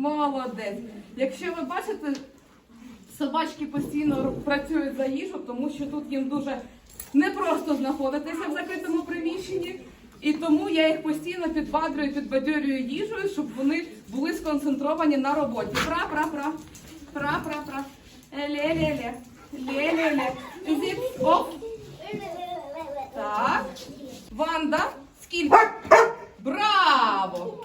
Молодець. Якщо ви бачите, собачки постійно працюють за їжу, тому що тут їм дуже непросто знаходитися в закритому приміщенні. І тому я їх постійно підбадрюю, підбадьорюю їжею, щоб вони були сконцентровані на роботі. Пра, пра, пра. Пра, пра, пра. Ле-ле-ле. Ле-ле-ле. Зіп. Оп. Так. Ванда. Скільки? Браво!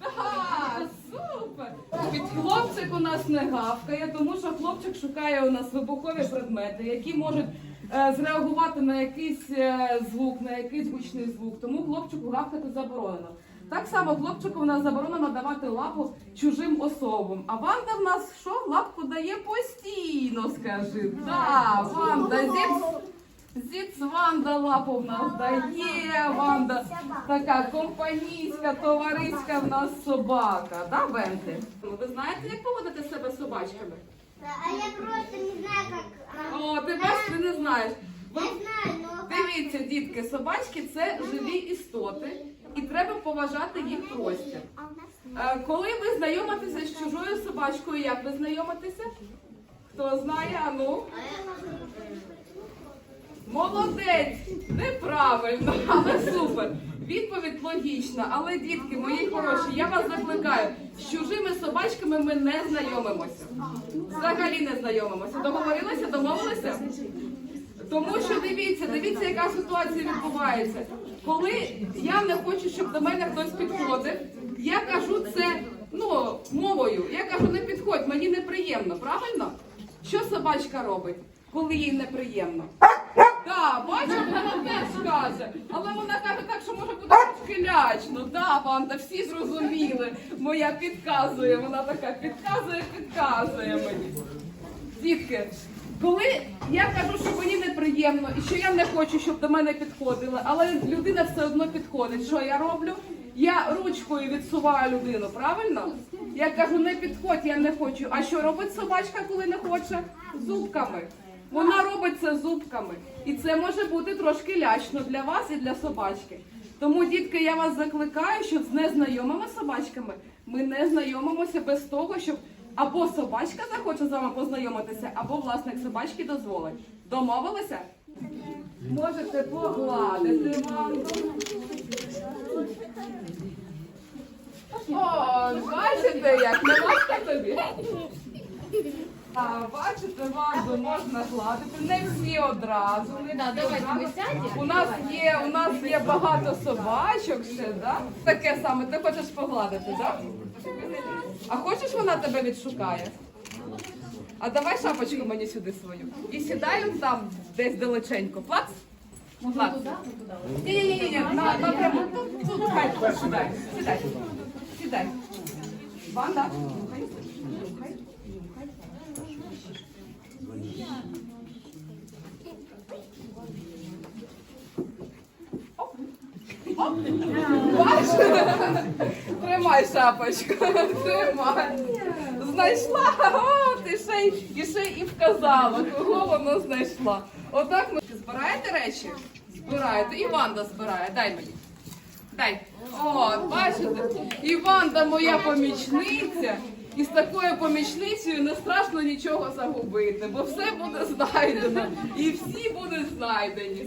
Ага, супер! Від хлопчик у нас не гавкає, тому що хлопчик шукає у нас вибухові предмети, які можуть е, зреагувати на якийсь е, звук, на якийсь гучний звук. Тому хлопчику гавкати заборонено. Так само хлопчику в нас заборонено давати лапу чужим особам. А Ванда в нас що? Лапку дає постійно, скажи. Так, Ванда, зіп. Зіц Ванда лапу в нас дає, Ванда така компанійська, товариська в нас собака, да, Бентлі? Ну, Ви знаєте, як поводити себе з собачками? А я просто не знаю, как... О, ти бачиш, ти не знаєш. Я знаю, но... Дивіться, дітки, собачки це живі істоти, і треба поважати їх простір. Е, Коли ви знайомитеся з чужою собачкою, як ви знайомитеся? Хто знає, а ну? Молодець! Неправильно, але супер. Відповідь логічна. Але, дітки, мої хороші, я вас закликаю, з чужими собачками ми не знайомимося. Взагалі не знайомимося. Договорилися, домовилися? Тому що дивіться, дивіться, яка ситуація відбувається. Коли я не хочу, щоб до мене хтось підходив, я кажу це ну, мовою. Я кажу, не підходь, мені неприємно, правильно? Що собачка робить, коли їй неприємно? Так, бачиш, вона теж каже. Але вона каже так, що може бути трошки лячно. Да, Ванда, всі зрозуміли. Моя підказує, вона така підказує, підказує мені. Дітки, коли я кажу, що мені неприємно і що я не хочу, щоб до мене підходили, але людина все одно підходить. Що я роблю? Я ручкою відсуваю людину, правильно? Я кажу, не підходь, я не хочу. А що робить собачка, коли не хоче? Зубками. Вона робить це зубками. І це може бути трошки лячно для вас і для собачки. Тому, дітки, я вас закликаю, що з незнайомими собачками ми не знайомимося без того, щоб або собачка захоче з вами познайомитися, або власник собачки дозволить. Домовилися? Можете погладити Ванду. О, бачите, як не важко тобі? А, бачите, Ванду можна гладити, не всі одразу. Не всі давайте одразу. ми сядемо. У нас є, у нас є багато собачок ще, да? Таке саме, ти хочеш погладити, так? А хочеш вона тебе відшукає? А давай шапочку мені сюди свою. І сідай он там десь далеченько. Плац? Плац. Ні, ні, ні, ні, на, на тут, тут, хай сідай, сідай, сідай. Ванда, рухай, Бачиш? Тримай шапочку, тримай. Знайшла, о, ти ще й, і ще й вказала, кого вона знайшла. Отак ми збираєте речі? Збираєте. І Ванда збирає. Дай мені. Дай. О, бачите? І Ванда моя помічниця. І з такою помічницею не страшно нічого загубити, бо все буде знайдено. І всі будуть знайдені.